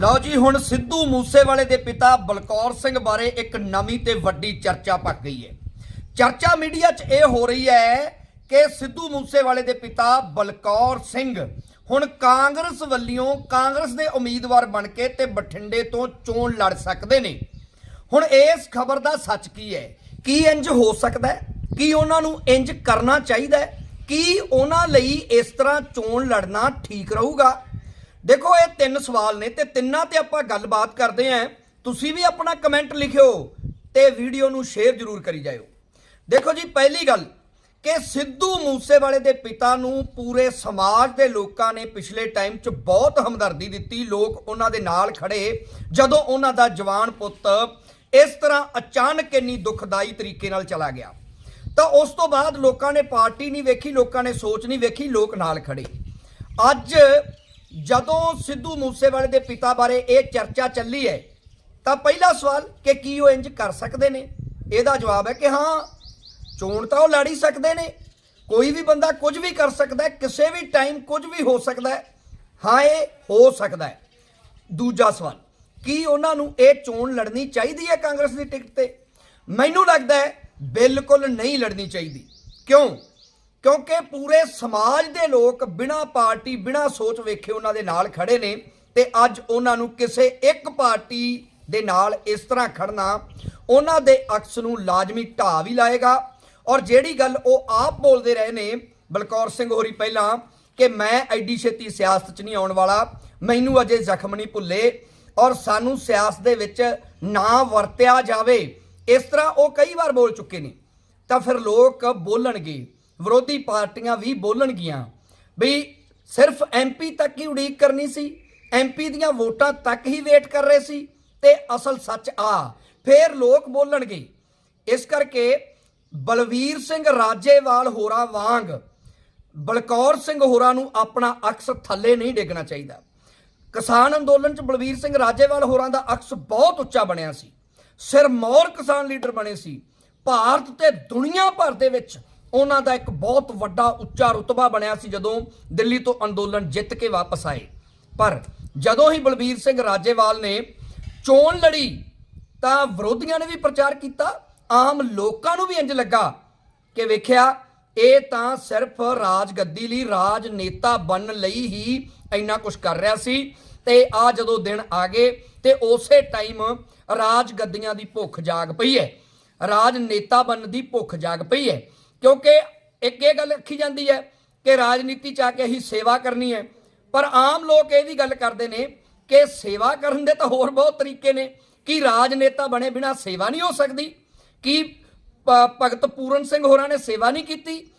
ਲਓ ਜੀ, ਹੁਣ ਸਿੱਧੂ ਮੂਸੇਵਾਲੇ ਦੇ ਪਿਤਾ ਬਲਕੌਰ ਸਿੰਘ ਬਾਰੇ ਇੱਕ ਨਵੀਂ ਤੇ ਵੱਡੀ ਚਰਚਾ ਪੱਕ ਗਈ ਹੈ। ਚਰਚਾ ਮੀਡੀਆ 'ਚ ਇਹ ਹੋ ਰਹੀ ਹੈ ਕਿ ਸਿੱਧੂ ਮੂਸੇਵਾਲੇ ਦੇ ਪਿਤਾ ਬਲਕੌਰ ਸਿੰਘ ਹੁਣ ਕਾਂਗਰਸ ਵੱਲੋਂ ਕਾਂਗਰਸ ਦੇ ਉਮੀਦਵਾਰ ਬਣ ਕੇ ਤੇ ਬਠਿੰਡੇ ਤੋਂ ਚੋਣ ਲੜ ਸਕਦੇ ਨੇ। ਹੁਣ ਇਸ ਖਬਰ ਦਾ ਸੱਚ ਕੀ ਹੈ? ਕੀ ਇੰਜ ਹੋ ਸਕਦਾ ਹੈ? ਕੀ ਉਹਨਾਂ ਨੂੰ ਇੰਜ ਕਰਨਾ ਚਾਹੀਦਾ ਹੈ? ਕੀ ਉਹਨਾਂ ਲਈ ਇਸ ਤਰ੍ਹਾਂ ਚੋਣ ਲੜਨਾ ਠੀਕ ਰਹੂਗਾ? ਦੇਖੋ, ਇਹ ਤਿੰਨ ਸਵਾਲ ਨੇ ਤੇ ਤਿੰਨਾਂ ਤੇ ਆਪਾਂ ਗੱਲਬਾਤ ਕਰਦੇ ਆਂ ਤੁਸੀਂ ਵੀ ਆਪਣਾ ਕਮੈਂਟ ਲਿਖਿਓ ਤੇ ਵੀਡੀਓ ਨੂੰ ਸ਼ੇਅਰ ਜ਼ਰੂਰ ਕਰੀ ਜਾਇਓ। ਦੇਖੋ ਜੀ, ਪਹਿਲੀ ਗੱਲ ਕਿ ਸਿੱਧੂ ਮੂਸੇਵਾਲੇ ਦੇ ਪਿਤਾ ਨੂੰ ਪੂਰੇ ਸਮਾਜ ਦੇ ਲੋਕਾਂ ਨੇ ਪਿਛਲੇ ਟਾਈਮ 'ਚ ਬਹੁਤ ਹਮਦਰਦੀ ਦਿੱਤੀ। ਲੋਕ ਉਹਨਾਂ ਦੇ ਨਾਲ ਖੜੇ। ਜਦੋਂ ਉਹਨਾਂ ਦਾ ਜਵਾਨ ਪੁੱਤ ਇਸ ਤਰ੍ਹਾਂ ਅਚਾਨਕ ਇੰਨੀ ਦੁਖਦਾਈ ਤਰੀਕੇ ਨਾਲ ਚਲਾ ਗਿਆ, ਤਾਂ ਉਸ ਤੋਂ ਬਾਅਦ ਲੋਕਾਂ ਨੇ ਪਾਰਟੀ ਨਹੀਂ ਵੇਖੀ, ਲੋਕਾਂ ਨੇ ਸੋਚ ਨਹੀਂ ਵੇਖੀ, ਲੋਕ ਨਾਲ ਖੜੇ। ਅੱਜ ਜਦੋਂ ਸਿੱਧੂ ਮੂਸੇਵਾਲੇ ਦੇ ਪਿਤਾ ਬਾਰੇ ਇਹ ਚਰਚਾ ਚੱਲੀ ਹੈ, ਤਾਂ ਪਹਿਲਾ ਸਵਾਲ ਕਿ ਕੀ ਉਹ ਇੰਜ ਕਰ ਸਕਦੇ ਨੇ? ਇਹਦਾ ਜਵਾਬ ਹੈ ਕਿ ਹਾਂ, ਚੋਣ ਤਾਂ ਉਹ ਲੜ ਹੀ ਸਕਦੇ ਨੇ। ਕੋਈ ਵੀ ਬੰਦਾ ਕੁਝ ਵੀ ਕਰ ਸਕਦਾ ਹੈ, ਕਿਸੇ ਵੀ ਟਾਈਮ ਕੁਝ ਵੀ ਹੋ ਸਕਦਾ ਹੈ। ਹਾਂ, ਇਹ ਹੋ ਸਕਦਾ ਹੈ। ਦੂਜਾ ਸਵਾਲ, ਕੀ ਉਹਨਾਂ ਨੂੰ ਇਹ ਚੋਣ ਲੜਨੀ ਚਾਹੀਦੀ ਹੈ ਕਾਂਗਰਸ ਦੀ ਟਿਕਟ ਤੇ? ਮੈਨੂੰ ਲੱਗਦਾ ਹੈ ਬਿਲਕੁਲ ਨਹੀਂ ਲੜਨੀ ਚਾਹੀਦੀ। ਕਿਉਂ? ਕਿਉਂਕਿ ਪੂਰੇ ਸਮਾਜ ਦੇ ਲੋਕ ਬਿਨਾਂ ਪਾਰਟੀ, ਬਿਨਾਂ ਸੋਚ ਵੇਖੇ ਉਹਨਾਂ ਦੇ ਨਾਲ ਖੜੇ ਨੇ ਤੇ ਅੱਜ ਉਹਨਾਂ ਨੂੰ ਕਿਸੇ ਇੱਕ ਪਾਰਟੀ ਦੇ ਨਾਲ ਇਸ ਤਰ੍ਹਾਂ ਖੜਨਾ ਉਹਨਾਂ ਦੇ ਅਕਸ ਨੂੰ ਲਾਜ਼ਮੀ ਢਾਹ ਵੀ ਲਾਏਗਾ। ਔਰ ਜਿਹੜੀ ਗੱਲ ਉਹ ਆਪ ਬੋਲਦੇ ਰਹੇ ਨੇ, ਬਲਕੌਰ ਸਿੰਘ ਹੋਰੀ ਪਹਿਲਾਂ ਕਿ ਮੈਂ ਐਡੀ ਛੇਤੀ ਸਿਆਸਤ 'ਚ ਨਹੀਂ ਆਉਣ ਵਾਲਾ, ਮੈਨੂੰ ਅਜੇ ਜ਼ਖਮ ਨਹੀਂ ਭੁੱਲੇ ਔਰ ਸਾਨੂੰ ਸਿਆਸਤ ਦੇ ਵਿੱਚ ਨਾ ਵਰਤਿਆ ਜਾਵੇ। ਇਸ ਤਰ੍ਹਾਂ ਉਹ ਕਈ ਵਾਰ ਬੋਲ ਚੁੱਕੇ ਨੇ। ਤਾਂ ਫਿਰ ਲੋਕ ਬੋਲਣਗੇ। ਵਿਰੋਧੀ ਪਾਰਟੀਆਂ ਵੀ ਬੋਲਣਗੀਆਂ ਵੀ ਸਿਰਫ ਐਮਪੀ ਤੱਕ ਹੀ ਉਡੀਕ ਕਰਨੀ ਸੀ ਐਮਪੀ ਦੀਆਂ ਵੋਟਾਂ ਤੱਕ ਹੀ ਵੇਟ ਕਰ ਰਹੇ ਸੀ ਤੇ ਅਸਲ ਸੱਚ ਆ, ਫਿਰ ਲੋਕ ਬੋਲਣਗੇ। ਇਸ ਕਰਕੇ ਬਲਵੀਰ ਸਿੰਘ ਰਾਜੇਵਾਲ ਹੋਰਾਂ ਵਾਂਗ, ਬਲਕੌਰ ਸਿੰਘ ਹੋਰਾਂ ਨੂੰ ਆਪਣਾ ਅਕਸ ਥੱਲੇ ਨਹੀਂ ਡੇਗਣਾ ਚਾਹੀਦਾ। ਕਿਸਾਨ ਅੰਦੋਲਨ ਚ ਬਲਵੀਰ ਸਿੰਘ ਰਾਜੇਵਾਲ ਹੋਰਾਂ ਦਾ ਅਕਸ ਬਹੁਤ ਉੱਚਾ ਬਣਿਆ ਸੀ। ਸਿਰਮੌਰ ਕਿਸਾਨ ਲੀਡਰ ਬਣੇ ਸੀ। ਭਾਰਤ ਤੇ ਦੁਨੀਆ ਭਰ ਦੇ ਵਿੱਚ ਉਹਨਾਂ ਦਾ ਇੱਕ ਬਹੁਤ ਵੱਡਾ ਉੱਚਾ ਰੁਤਬਾ ਬਣਿਆ ਸੀ ਜਦੋਂ ਦਿੱਲੀ ਤੋਂ ਅੰਦੋਲਨ ਜਿੱਤ ਕੇ ਵਾਪਸ ਆਏ। ਪਰ ਜਦੋਂ ਹੀ ਬਲਬੀਰ ਸਿੰਘ ਰਾਜੇਵਾਲ ਨੇ ਚੋਣ ਲੜੀ, ਤਾਂ ਵਿਰੋਧੀਆਂ ਨੇ ਵੀ ਪ੍ਰਚਾਰ ਕੀਤਾ, ਆਮ ਲੋਕਾਂ ਨੂੰ ਵੀ ਇੰਜ ਲੱਗਾ ਕਿ ਵੇਖਿਆ, ਇਹ ਤਾਂ ਸਿਰਫ ਰਾਜਗੱਦੀ ਲਈ ਰਾਜਨੇਤਾ ਬਣਨ ਲਈ ਹੀ ਇੰਨਾ ਕੁਝ ਕਰ ਰਿਹਾ ਸੀ ਤੇ ਆ ਜਦੋਂ ਦਿਨ ਆ ਗਏ ਤੇ ਉਸੇ ਟਾਈਮ ਰਾਜਗੱਦੀਆਂ ਦੀ ਭੁੱਖ ਜਾਗ ਪਈ ਹੈ। ਰਾਜਨੇਤਾ ਬਣਨ ਦੀ ਭੁੱਖ ਜਾਗ ਪਈ ਹੈ। ਕਿਉਂਕਿ ਇੱਕ ਇਹ ਗੱਲ ਰੱਖੀ ਜਾਂਦੀ ਹੈ ਕਿ ਰਾਜਨੀਤੀ ਚ ਆ ਕੇ ਅਸੀਂ ਸੇਵਾ ਕਰਨੀ ਹੈ। ਪਰ ਆਮ ਲੋਕ ਇਹ ਵੀ ਗੱਲ ਕਰਦੇ ਨੇ ਕਿ ਸੇਵਾ ਕਰਨ ਦੇ ਤਾਂ ਹੋਰ ਬਹੁਤ ਤਰੀਕੇ ਨੇ। ਕੀ ਰਾਜਨੇਤਾ ਬਣੇ ਬਿਨਾ ਸੇਵਾ ਨਹੀਂ ਹੋ ਸਕਦੀ? ਕੀ ਭਗਤ ਪੂਰਨ ਸਿੰਘ ਹੋਰਾਂ ਨੇ ਸੇਵਾ ਨਹੀਂ ਕੀਤੀ?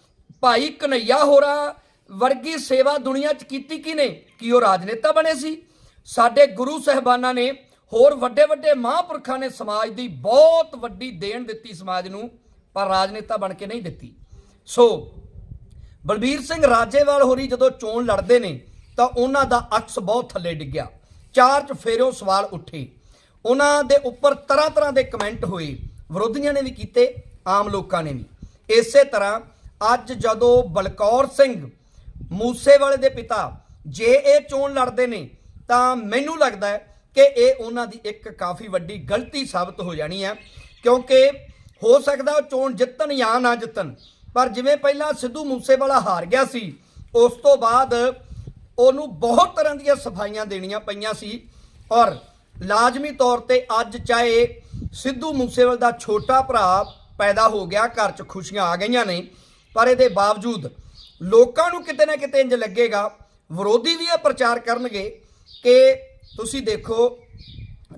ਭਾਈ ਕਨਈਆ ਹੋਰਾਂ ਵਰਗੀ ਸੇਵਾ ਦੁਨੀਆ 'ਚ ਕੀਤੀ ਕਿਨੇ ਕੀ ਉਹ ਰਾਜਨੇਤਾ ਬਣੇ ਸੀ? ਸਾਡੇ ਗੁਰੂ ਸਹਿਬਾਨਾਂ ਨੇ ਹੋਰ ਵੱਡੇ ਵੱਡੇ ਮਹਾਂਪੁਰਖਾਂ ਨੇ ਸਮਾਜ ਦੀ ਬਹੁਤ ਵੱਡੀ ਦੇਣ ਦਿੱਤੀ ਸਮਾਜ ਨੂੰ। ਪਰ ਰਾਜਨੇਤਾ ਬਣ ਕੇ ਨਹੀਂ ਦਿੱਤੀ। ਸੋ ਬਲਬੀਰ ਸਿੰਘ ਰਾਜੇਵਾਲ ਹੋਰੀ ਜਦੋਂ ਚੋਣ ਲੜਦੇ ਨੇ, ਤਾਂ ਉਹਨਾਂ ਦਾ ਅਕਸ ਬਹੁਤ ਥੱਲੇ ਡਿੱਗਿਆ। ਚਾਰ ਚ ਫੇਰੋਂ ਸਵਾਲ ਉੱਠੇ। ਉਹਨਾਂ ਦੇ ਉੱਪਰ ਤਰ੍ਹਾਂ ਤਰ੍ਹਾਂ ਦੇ ਕਮੈਂਟ ਹੋਏ। ਵਿਰੋਧੀਆਂ ਨੇ ਵੀ ਕੀਤੇ, ਆਮ ਲੋਕਾਂ ਨੇ ਵੀ। ਇਸੇ ਤਰ੍ਹਾਂ ਅੱਜ ਜਦੋਂ ਬਲਕੌਰ ਸਿੰਘ ਮੂਸੇਵਾਲੇ ਦੇ ਪਿਤਾ ਜੇ ਇਹ ਚੋਣ ਲੜਦੇ ਨੇ, ਤਾਂ ਮੈਨੂੰ ਲੱਗਦਾ ਹੈ ਕਿ ਇਹ ਉਹਨਾਂ ਦੀ ਇੱਕ ਕਾਫੀ ਵੱਡੀ ਗਲਤੀ ਸਾਬਤ ਹੋ ਜਾਣੀ ਹੈ। ਕਿਉਂਕਿ ਹੋ ਸਕਦਾ ਉਹ ਚੋਣ ਜਿੱਤਣ ਜਾਂ ਨਾ ਜਿੱਤਣ। ਪਰ ਜਿਵੇਂ ਪਹਿਲਾਂ ਸਿੱਧੂ ਮੂਸੇਵਾਲਾ ਹਾਰ ਗਿਆ ਸੀ, ਉਸ ਤੋਂ ਬਾਅਦ ਉਹਨੂੰ ਬਹੁਤ ਤਰ੍ਹਾਂ ਦੀਆਂ ਸਫਾਈਆਂ ਦੇਣੀਆਂ ਪਈਆਂ ਸੀ। ਔਰ ਲਾਜ਼ਮੀ ਤੌਰ ਤੇ ਅੱਜ ਚਾਹੇ ਸਿੱਧੂ ਮੂਸੇਵਾਲ ਦਾ ਛੋਟਾ ਭਰਾ ਪੈਦਾ ਹੋ ਗਿਆ, ਘਰ 'ਚ ਖੁਸ਼ੀਆਂ ਆ ਗਈਆਂ ਨੇ, ਪਰ ਇਹਦੇ ਬਾਵਜੂਦ ਲੋਕਾਂ ਨੂੰ ਕਿਤੇ ਨਾ ਕਿਤੇ ਇੰਜ ਲੱਗੇਗਾ, ਵਿਰੋਧੀ ਵੀ ਇਹ ਪ੍ਰਚਾਰ ਕਰਨਗੇ ਕਿ ਤੁਸੀਂ ਦੇਖੋ,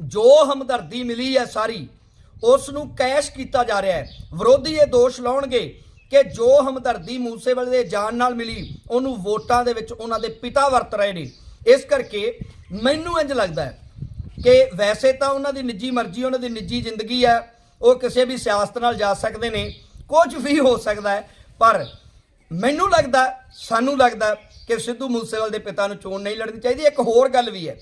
ਜੋ ਹਮਦਰਦੀ ਮਿਲੀ ਹੈ ਸਾਰੀ ਉਸ ਨੂੰ ਕੈਸ਼ ਕੀਤਾ ਜਾ ਰਿਹਾ ਹੈ। ਵਿਰੋਧੀ ਇਹ ਦੋਸ਼ ਲਾਉਣਗੇ ਕਿ ਜੋ ਹਮਦਰਦੀ ਮੂਸੇਵਾਲੇ ਦੇ ਜਾਨ ਨਾਲ ਮਿਲੀ, ਉਹਨੂੰ ਵੋਟਾਂ ਦੇ ਵਿੱਚ ਉਹਨਾਂ ਦੇ ਪਿਤਾ ਵਰਤ ਰਹੇ ਨੇ। ਇਸ ਕਰਕੇ ਮੈਨੂੰ ਇੰਜ ਲੱਗਦਾ ਹੈ ਕਿ ਵੈਸੇ ਤਾਂ ਉਹਨਾਂ ਦੀ ਨਿੱਜੀ ਮਰਜ਼ੀ, ਉਹਨਾਂ ਦੀ ਨਿੱਜੀ ਜ਼ਿੰਦਗੀ ਹੈ, ਉਹ ਕਿਸੇ ਵੀ ਸਿਆਸਤ ਨਾਲ ਜਾ ਸਕਦੇ ਨੇ, ਕੁਝ ਵੀ ਹੋ ਸਕਦਾ ਹੈ, ਪਰ ਮੈਨੂੰ ਲੱਗਦਾ, ਸਾਨੂੰ ਲੱਗਦਾ ਕਿ ਸਿੱਧੂ ਮੂਸੇਵਾਲ ਦੇ ਪਿਤਾ ਨੂੰ ਚੋਣ ਨਹੀਂ ਲੜਨੀ ਚਾਹੀਦੀ। ਇੱਕ ਹੋਰ ਗੱਲ ਵੀ ਹੈ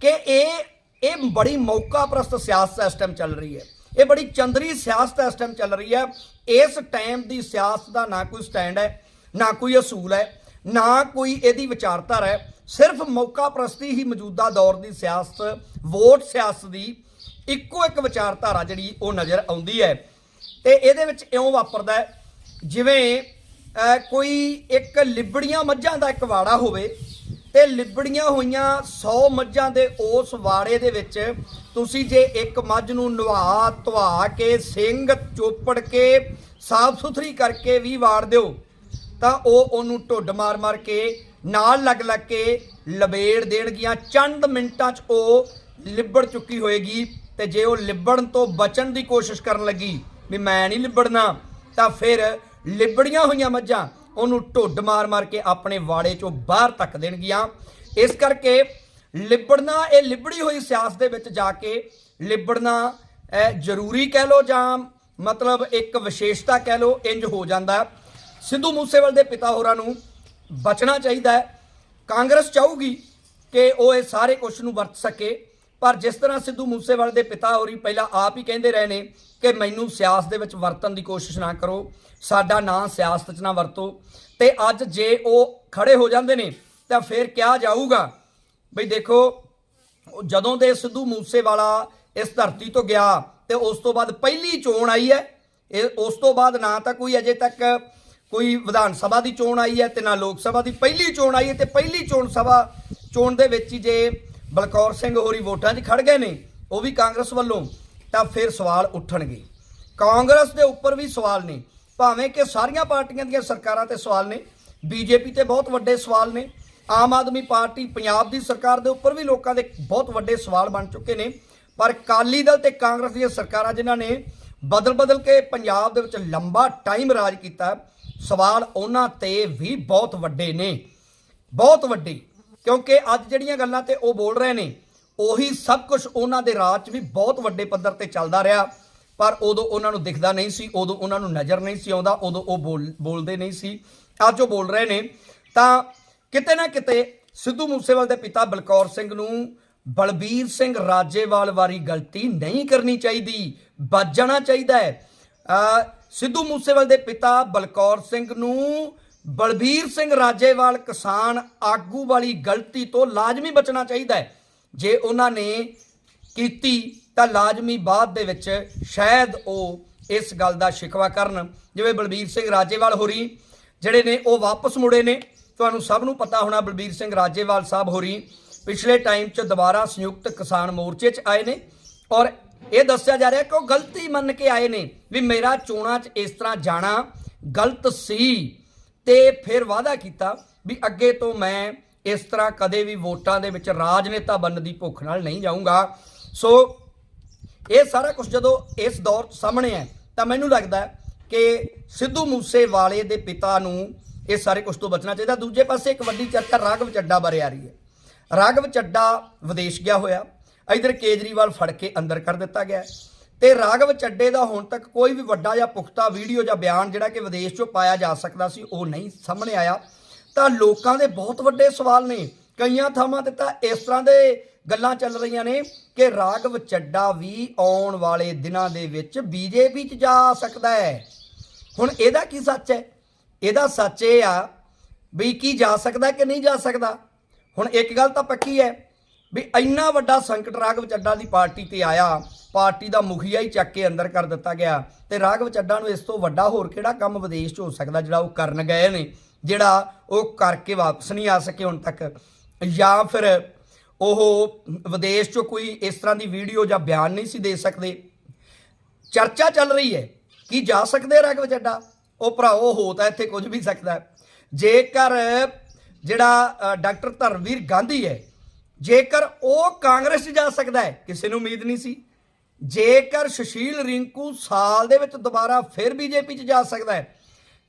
ਕਿ ਇਹ ਇਹ ਬੜੀ ਮੌਕਾ ਪ੍ਰਸਤ ਸਿਆਸਤ ਇਸ ਟਾਈਮ ਚੱਲ ਰਹੀ ਹੈ। ਇਹ ਬੜੀ ਚੰਦਰੀ ਸਿਆਸਤ ਇਸ ਟਾਈਮ ਚੱਲ ਰਹੀ ਹੈ। ਇਸ ਟਾਈਮ ਦੀ ਸਿਆਸਤ ਦਾ ਨਾ ਕੋਈ ਸਟੈਂਡ ਹੈ, ਨਾ ਕੋਈ ਅਸੂਲ ਹੈ, ਨਾ ਕੋਈ ਇਹਦੀ ਵਿਚਾਰਧਾਰਾ ਹੈ। ਸਿਰਫ ਮੌਕਾ ਪ੍ਰਸਤੀ ਹੀ ਮੌਜੂਦਾ ਦੌਰ ਦੀ ਸਿਆਸਤ, ਵੋਟ ਸਿਆਸਤ ਦੀ ਇੱਕੋ ਇੱਕ ਵਿਚਾਰਧਾਰਾ ਜਿਹੜੀ ਉਹ ਨਜ਼ਰ ਆਉਂਦੀ ਹੈ। ਤੇ ਇਹਦੇ ਵਿੱਚ ਇਉਂ ਵਾਪਰਦਾ ਹੈ, ਜਿਵੇਂ ਕੋਈ ਇੱਕ ਲਿਬੜੀਆਂ ਮੱਝਾਂ ਦਾ ਇੱਕ ਵਾੜਾ ਹੋਵੇ ਤੇ ਲਿਬੜੀਆਂ ਹੋਈਆਂ 100 ਮੱਝਾਂ ਦੇ ਉਸ ਵਾੜੇ ਦੇ ਵਿੱਚ ਤੁਸੀਂ ਜੇ ਇੱਕ ਮੱਝ ਨੂੰ ਨਵਾ, ਧਵਾ ਕੇ ਸਿੰਘ ਚੋਪੜ ਕੇ, ਸਾਫ਼ ਸੁਥਰੀ ਕਰਕੇ ਵੀ ਵਾੜ ਦਿਓ, ਤਾਂ ਉਹ ਉਹਨੂੰ ਢੁੱਡ ਮਾਰ-ਮਾਰ ਕੇ, ਨਾਲ ਲੱਗ ਲੱਗ ਕੇ ਲਬੇੜ ਦੇਣਗੀਆਂ। ਚੰਦ ਮਿੰਟਾਂ 'ਚ ਉਹ ਲਿਬੜ ਚੁੱਕੀ ਹੋਏਗੀ ਤੇ ਜੇ ਉਹ ਲਿਬੜਨ ਤੋਂ ਬਚਣ ਦੀ ਕੋਸ਼ਿਸ਼ ਕਰਨ ਲੱਗੀ ਵੀ ਮੈਂ ਨਹੀਂ ਲਿਬੜਨਾ, ਤਾਂ ਫਿਰ ਲਿਬੜੀਆਂ ਹੋਈਆਂ ਮੱਝਾਂ ਉਹਨੂੰ ਢੁੱਡ ਮਾਰ-ਮਾਰ ਕੇ ਆਪਣੇ ਵਾੜੇ 'ਚੋਂ ਬਾਹਰ ਤੱਕ ਦੇਣਗੀਆਂ ਇਸ ਕਰਕੇ ਲਿਬੜਨਾ, ਇਹ ਲਿਬੜੀ ਹੋਈ ਸਿਆਸਤ ਦੇ ਵਿੱਚ ਜਾ ਕੇ ਲਿਬੜਨਾ, ਇਹ ਜ਼ਰੂਰੀ ਕਹਿ ਲੋ ਜਾਂ ਮਤਲਬ ਇੱਕ ਵਿਸ਼ੇਸ਼ਤਾ ਕਹਿ ਲੋ ਇੰਜ ਹੋ ਜਾਂਦਾ। ਸਿੱਧੂ ਮੂਸੇਵਾਲ ਦੇ ਪਿਤਾ ਹੋਰਾਂ ਨੂੰ ਬਚਣਾ ਚਾਹੀਦਾ ਹੈ। ਕਾਂਗਰਸ ਚਾਹੂਗੀ ਕਿ ਉਹ ਇਹ ਸਾਰੇ ਕੁਝ ਨੂੰ ਵਰਤ ਸਕੇ। ਪਰ ਜਿਸ ਤਰ੍ਹਾਂ ਸਿੱਧੂ ਮੂਸੇਵਾਲੇ ਦੇ ਪਿਤਾ ਹੋਰੀ ਪਹਿਲਾਂ ਆਪ ਹੀ ਕਹਿੰਦੇ ਰਹੇ ਨੇ ਕਿ ਮੈਨੂੰ ਸਿਆਸਤ ਦੇ ਵਿੱਚ ਵਰਤਣ ਦੀ ਕੋਸ਼ਿਸ਼ ਨਾ ਕਰੋ, ਸਾਡਾ ਨਾਂ ਸਿਆਸਤ 'ਚ ਨਾ ਵਰਤੋ। ਤੇ ਅੱਜ ਜੇ ਉਹ ਖੜੇ ਹੋ ਜਾਂਦੇ ਨੇ, ਤਾਂ ਫਿਰ ਕਿਹਾ ਜਾਊਗਾ, ਬਈ ਦੇਖੋ, ਜਦੋਂ ਦੇ ਸਿੱਧੂ ਮੂਸੇਵਾਲਾ ਇਸ ਧਰਤੀ ਤੋਂ ਗਿਆ, ਤੇ ਉਸ ਤੋਂ ਬਾਅਦ ਪਹਿਲੀ ਚੋਣ ਆਈ ਹੈ। ਇਹ ਉਸ ਤੋਂ ਬਾਅਦ ਨਾ ਤਾਂ ਕੋਈ ਅਜੇ ਤੱਕ ਕੋਈ ਵਿਧਾਨ ਸਭਾ ਦੀ ਚੋਣ ਆਈ ਹੈ ਤੇ ਨਾ ਲੋਕ ਸਭਾ ਦੀ ਪਹਿਲੀ ਚੋਣ ਆਈ ਹੈ ਤੇ ਪਹਿਲੀ ਚੋਣ ਸਭਾ, ਚੋਣ ਦੇ ਵਿੱਚ ਹੀ ਜੇ ਬਲਕੌਰ ਸਿੰਘ ਹੋਰੀ ਵੋਟਾਂ 'ਚ ਖੜ ਗਏ ਨੇ, ਉਹ ਵੀ ਕਾਂਗਰਸ ਵੱਲੋਂ, ਤਾਂ ਫਿਰ ਸਵਾਲ ਉੱਠਣਗੇ। ਕਾਂਗਰਸ ਦੇ ਉੱਪਰ ਵੀ ਸਵਾਲ ਨੇ, ਭਾਵੇਂ ਕਿ ਸਾਰੀਆਂ ਪਾਰਟੀਆਂ ਦੀਆਂ ਸਰਕਾਰਾਂ ਤੇ ਸਵਾਲ ਨੇ, ਬੀਜੇਪੀ ਤੇ ਬਹੁਤ ਵੱਡੇ ਸਵਾਲ ਨੇ, ਆਮ ਆਦਮੀ ਪਾਰਟੀ ਪੰਜਾਬ ਦੀ ਸਰਕਾਰ ਦੇ ਉੱਪਰ ਵੀ ਲੋਕਾਂ ਦੇ ਬਹੁਤ ਵੱਡੇ ਸਵਾਲ ਬਣ ਚੁੱਕੇ ਨੇ, ਪਰ ਕਾਲੀ ਦਲ ਤੇ ਕਾਂਗਰਸ ਦੀਆਂ ਸਰਕਾਰਾਂ ਜਿਨ੍ਹਾਂ ਨੇ ਬਦਲ-ਬਦਲ ਕੇ ਪੰਜਾਬ ਦੇ ਵਿੱਚ ਲੰਬਾ ਟਾਈਮ ਰਾਜ ਕੀਤਾ, ਸਵਾਲ ਉਹਨਾਂ ਤੇ ਵੀ ਬਹੁਤ ਵੱਡੇ ਨੇ, ਬਹੁਤ ਵੱਡੇ। ਕਿਉਂਕਿ ਅੱਜ ਜਿਹੜੀਆਂ ਗੱਲਾਂ ਤੇ ਉਹ ਬੋਲ ਰਹੇ ਨੇ, ਉਹੀ ਸਭ ਕੁਝ ਉਹਨਾਂ ਦੇ ਰਾਜ 'ਚ ਵੀ ਬਹੁਤ ਵੱਡੇ ਪੱਧਰ ਤੇ ਚੱਲਦਾ ਰਿਹਾ। ਪਰ ਉਦੋਂ ਉਹਨਾਂ ਨੂੰ ਦਿਖਦਾ ਨਹੀਂ ਸੀ, ਉਦੋਂ ਉਹਨਾਂ ਨੂੰ ਨਜ਼ਰ ਨਹੀਂ ਸੀ ਆਉਂਦਾ, ਉਦੋਂ ਉਹ ਬੋਲ, ਬੋਲਦੇ ਨਹੀਂ ਸੀ। ਅੱਜ ਉਹ ਬੋਲ ਰਹੇ ਨੇ, ਤਾਂ ਕਿਤੇ ਨਾ ਕਿਤੇ ਸਿੱਧੂ ਮੂਸੇਵਾਲ ਦੇ ਪਿਤਾ ਬਲਕੌਰ ਸਿੰਘ ਨੂੰ ਬਲਬੀਰ ਸਿੰਘ ਰਾਜੇਵਾਲ ਵਾਰੀ ਗਲਤੀ ਨਹੀਂ ਕਰਨੀ ਚਾਹੀਦੀ ਬਚ ਜਾਣਾ ਚਾਹੀਦਾ ਹੈ। ਸਿੱਧੂ ਮੂਸੇਵਾਲ ਦੇ ਪਿਤਾ ਬਲਕੌਰ ਸਿੰਘ ਨੂੰ ਬਲਬੀਰ ਸਿੰਘ ਰਾਜੇਵਾਲ ਕਿਸਾਨ ਆਗੂ ਵਾਲੀ ਗਲਤੀ ਤੋਂ ਲਾਜ਼ਮੀ ਬਚਣਾ ਚਾਹੀਦਾ ਹੈ। ਜੇ ਉਹਨਾਂ ਨੇ ਕੀਤੀ ਤਾਂ ਲਾਜ਼ਮੀ ਬਾਅਦ ਦੇ ਵਿੱਚ ਸ਼ਾਇਦ ਉਹ ਇਸ ਗੱਲ ਦਾ ਸ਼ਿਕਵਾ ਕਰਨ। ਜਿਵੇਂ ਬਲਬੀਰ ਸਿੰਘ ਰਾਜੇਵਾਲ ਹੋਰੀ, ਜਿਹੜੇ ਨੇ ਉਹ ਵਾਪਸ ਮੁੜੇ ਨੇ। ਤੁਹਾਨੂੰ ਸਭ ਨੂੰ ਪਤਾ ਹੋਣਾ ਬਲਬੀਰ ਸਿੰਘ ਰਾਜੇਵਾਲ ਸਾਹਿਬ ਹੋਰੀ ਪਿਛਲੇ ਟਾਈਮ 'ਚ ਦੁਬਾਰਾ ਸੰਯੁਕਤ ਕਿਸਾਨ ਮੋਰਚੇ 'ਚ ਆਏ ਨੇ ਔਰ ਇਹ ਦੱਸਿਆ ਜਾ ਰਿਹਾ ਕਿ ਉਹ ਗਲਤੀ ਮੰਨ ਕੇ ਆਏ ਨੇ ਵੀ ਮੇਰਾ ਚੋਣਾਂ 'ਚ ਇਸ ਤਰ੍ਹਾਂ ਜਾਣਾ ਗਲਤ ਸੀ। ਤੇ ਫਿਰ ਵਾਅਦਾ ਕੀਤਾ ਵੀ ਅੱਗੇ ਤੋਂ ਮੈਂ ਇਸ ਤਰ੍ਹਾਂ ਕਦੇ ਵੀ ਵੋਟਾਂ ਦੇ ਵਿੱਚ ਰਾਜਨੇਤਾ ਬਣਨ ਦੀ ਭੁੱਖ ਨਾਲ ਨਹੀਂ ਜਾਊਂਗਾ। ਸੋ ਇਹ ਸਾਰਾ ਕੁਝ ਜਦੋਂ ਇਸ ਦੌਰ ਸਾਹਮਣੇ ਹੈ, ਤਾਂ ਮੈਨੂੰ ਲੱਗਦਾ ਕਿ ਸਿੱਧੂ ਮੂਸੇ ਵਾਲੇ ਦੇ ਪਿਤਾ ਨੂੰ ਇਹ ਸਾਰੇ ਕੁਝ ਤੋਂ ਬਚਣਾ ਚਾਹੀਦਾ। ਦੂਜੇ ਪਾਸੇ ਇੱਕ ਵੱਡੀ ਚਰਚਾ ਰਾਘਵ ਚੱਡਾ ਬਾਰੇ ਆ ਰਹੀ ਹੈ। ਰਾਘਵ ਚੱਡਾ ਵਿਦੇਸ਼ ਗਿਆ ਹੋਇਆ। ਇਧਰ ਕੇਜਰੀਵਾਲ ਫੜ ਕੇ ਅੰਦਰ ਕਰ ਦਿੱਤਾ ਗਿਆ। ਤੇ ਰਾਘਵ ਚੱਡੇ ਦਾ ਹੁਣ ਤੱਕ ਕੋਈ ਵੀ ਵੱਡਾ ਜਾਂ ਪੁਖਤਾ ਵੀਡੀਓ ਜਾਂ ਬਿਆਨ ਜਿਹੜਾ ਕਿ ਵਿਦੇਸ਼ 'ਚੋਂ ਪਾਇਆ ਜਾ ਸਕਦਾ ਸੀ, ਉਹ ਨਹੀਂ ਸਾਹਮਣੇ ਆਇਆ। ਤਾਂ ਲੋਕਾਂ ਦੇ ਬਹੁਤ ਵੱਡੇ ਸਵਾਲ ਨੇ। ਕਈਆਂ ਥਾਵਾਂ ਤੇ ਤਾਂ ਇਸ ਤਰ੍ਹਾਂ ਦੇ ਗੱਲਾਂ ਚੱਲ ਰਹੀਆਂ ਨੇ ਕਿ ਰਾਘਵ ਚੱਡਾ ਵੀ ਆਉਣ ਵਾਲੇ ਦਿਨਾਂ ਦੇ ਵਿੱਚ ਬੀਜੇਪੀ 'ਚ ਜਾ ਸਕਦਾ ਹੈ। ਹੁਣ ਇਹਦਾ ਕੀ ਸੱਚ ਹੈ? ਇਹਦਾ ਸੱਚ ਇਹ ਆ ਵੀ ਕੀ ਜਾ ਸਕਦਾ ਕਿ ਨਹੀਂ ਜਾ ਸਕਦਾ? ਹੁਣ ਇੱਕ ਗੱਲ ਤਾਂ ਪੱਕੀ ਹੈ ਵੀ ਇੰਨਾ ਵੱਡਾ ਸੰਕਟ ਰਾਘਵ ਚੱਡਾ ਦੀ ਪਾਰਟੀ ਤੇ ਆਇਆ, ਪਾਰਟੀ ਦਾ ਮੁਖੀਆ ਹੀ ਚੱਕ ਕੇ ਅੰਦਰ ਕਰ ਦਿੱਤਾ ਗਿਆ ਤੇ ਰਾਘਵ ਚੱਡਾ ਨੂੰ ਇਸ ਤੋਂ ਵੱਡਾ ਹੋਰ ਕਿਹੜਾ ਕੰਮ ਵਿਦੇਸ਼ 'ਚ ਹੋ ਸਕਦਾ ਜਿਹੜਾ ਉਹ ਕਰਨ ਗਏ ਨੇ, ਜਿਹੜਾ ਉਹ ਕਰਕੇ ਵਾਪਸ ਨਹੀਂ ਆ ਸਕੇ ਹੁਣ ਤੱਕ? ਜਾਂ ਫਿਰ ਉਹ ਵਿਦੇਸ਼ 'ਚੋਂ ਕੋਈ ਇਸ ਤਰ੍ਹਾਂ ਦੀ ਵੀਡੀਓ ਜਾਂ ਬਿਆਨ ਨਹੀਂ ਸੀ ਦੇ ਸਕਦੇ? ਚਰਚਾ ਚੱਲ ਰਹੀ ਹੈ ਕਿ ਜਾ ਸਕਦੇ ਰਾਘਵ ਚੱਡਾ? ਉਹ ਭਰਾਓ ਹੋ ਤਾਂ ਇੱਥੇ ਕੁਝ ਵੀ ਸਕਦਾ ਜੇਕਰ ਜਿਹੜਾ ਡਾਕਟਰ ਧਰਮਵੀਰ ਗਾਂਧੀ ਹੈ ਜੇਕਰ ਉਹ ਕਾਂਗਰਸ 'ਚ ਜਾ ਸਕਦਾ ਹੈ, ਕਿਸੇ ਨੂੰ ਉਮੀਦ ਨਹੀਂ ਸੀ। ਜੇਕਰ ਸੁਸ਼ੀਲ ਰਿੰਕੂ ਸਾਲ ਦੇ ਵਿੱਚ ਦੁਬਾਰਾ ਫਿਰ ਬੀਜੇਪੀ 'ਚ ਜਾ ਸਕਦਾ ਹੈ,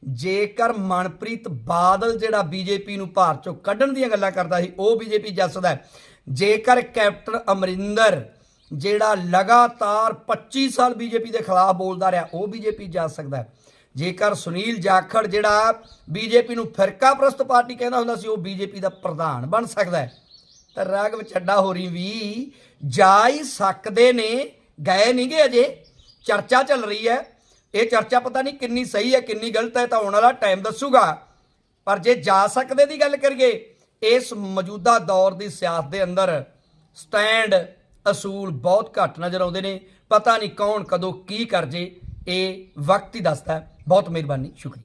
ਜੇਕਰ ਮਨਪ੍ਰੀਤ ਬਾਦਲ ਜਿਹੜਾ ਬੀਜੇਪੀ ਨੂੰ ਭਾਰਤ ਚੋਂ ਕੱਢਣ ਦੀਆਂ ਗੱਲਾਂ ਕਰਦਾ ਸੀ, ਉਹ ਬੀਜੇਪੀ ਜਾ ਸਕਦਾ ਹੈ। ਜੇਕਰ ਕੈਪਟਨ ਅਮਰਿੰਦਰ ਜਿਹੜਾ ਲਗਾਤਾਰ 25 ਸਾਲ ਬੀਜੇਪੀ ਦੇ ਖਿਲਾਫ ਬੋਲਦਾ ਰਿਹਾ, ਉਹ ਬੀਜੇਪੀ ਜਾ ਸਕਦਾ ਹੈ। ਜੇਕਰ ਸੁਨੀਲ ਜਾਖੜ ਜਿਹੜਾ ਬੀਜੇਪੀ ਨੂੰ ਫਿਰਕਾ ਪ੍ਰਸਤ ਪਾਰਟੀ ਕਹਿੰਦਾ ਹੁੰਦਾ ਸੀ, ਉਹ ਬੀਜੇਪੀ ਦਾ ਪ੍ਰਧਾਨ ਬਣ ਸਕਦਾ ਹੈ। ਤਾਂ ਰਾਘਵ ਚੱਡਾ ਹੋਰੀ ਵੀ ਜਾ ਹੀ ਸਕਦੇ ਨੇ, ਗਏ ਨਹੀਂਗੇ ਅਜੇ, ਚਰਚਾ ਚੱਲ ਰਹੀ ਹੈ। ਇਹ ਚਰਚਾ ਪਤਾ ਨਹੀਂ ਕਿੰਨੀ ਸਹੀ ਹੈ, ਕਿੰਨੀ ਗਲਤ ਹੈ, ਤਾਂ ਆਉਣ ਵਾਲਾ ਟਾਈਮ ਦੱਸੂਗਾ। ਪਰ ਜੇ ਜਾ ਸਕਦੇ ਦੀ ਗੱਲ ਕਰੀਏ, ਇਸ ਮੌਜੂਦਾ ਦੌਰ ਦੀ ਸਿਆਸਤ ਦੇ ਅੰਦਰ ਸਟੈਂਡ, ਅਸੂਲ ਬਹੁਤ ਘੱਟ ਨਜ਼ਰ ਆਉਂਦੇ ਨੇ। ਪਤਾ ਨਹੀਂ ਕੌਣ ਕਦੋਂ ਕੀ ਕਰ ਜੇ ਇਹ ਵਕਤ ਹੀ ਦੱਸਦਾ ਬਹੁਤ ਮਿਹਰਬਾਨੀ, ਸ਼ੁਕਰੀਆ।